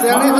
Se han ido